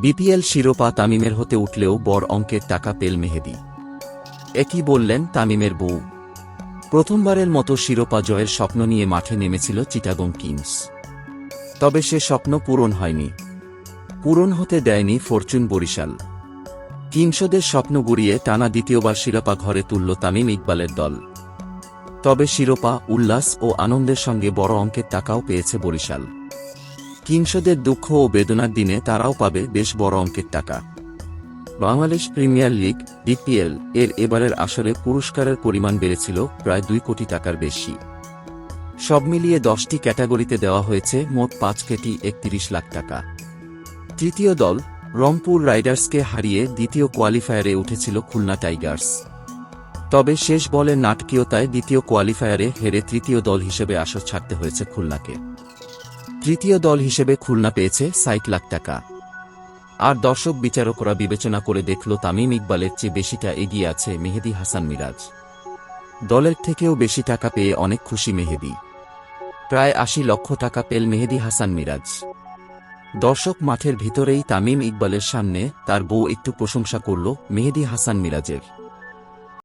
BPL শিরোপা তামিমের হতে উঠলেও বড় অঙ্কের টাকা পেল মেহেদি। একই বললেন তামিমের বউ। প্রথমবারের মতো শিরোপা জয়ের স্বপ্ন নিয়ে মাঠে নেমেছিল চিটাগং কিংস। তবে সে স্বপ্ন পূরণ হয়নি। পূরণ হতে দেয়নি ফরচুন বরিশাল। কিংসদের স্বপ্ন গুড়িয়ে টানা দ্বিতীয়বার শিরোপা ঘরে তুলল তামিম ইকবালের দল। তবে শিরোপা, উল্লাস ও আনন্দের সঙ্গে বড় অঙ্কের টাকাও পেয়েছে বরিশাল। কিংসদের দুঃখ ও বেদনার দিনে তারাও পাবে বেশ বড় অঙ্কের টাকা। বাংলাদেশ প্রিমিয়ার লিগ, ডিপিএল, এর এবারের আসরে পুরস্কারের পরিমাণ বেড়েছিল প্রায় দুই কোটি টাকার বেশি। সব মিলিয়ে দশটি ক্যাটাগরিতে দেওয়া হয়েছে মোট পাঁচ কোটি একত্রিশ লাখ টাকা। তৃতীয় দল, রংপুর রাইডার্সকে হারিয়ে দ্বিতীয় কোয়ালিফায়ারে উঠেছিল খুলনা টাইগার্স। তবে শেষ বলে নাটকীয়তায় দ্বিতীয় কোয়ালিফায়ারে হেরে তৃতীয় দল হিসেবে আসর ছাড়তে হয়েছে খুলনাকে। তৃতীয় দল হিসেবে খুলনা পেয়েছে ষাট লাখ টাকা। আর দর্শক বিচারকরা বিবেচনা করে দেখল তামিম ইকবালের চেয়ে বেশিটা এগিয়ে আছে মেহেদি হাসান মিরাজ। দলের থেকেও বেশি টাকা পেয়ে অনেক খুশি মেহেদি। প্রায় আশি লক্ষ টাকা পেল মেহেদি হাসান মিরাজ। দর্শক মাঠের ভিতরেই তামিম ইকবালের সামনে তার বউ একটু প্রশংসা করল মেহেদি হাসান মিরাজের।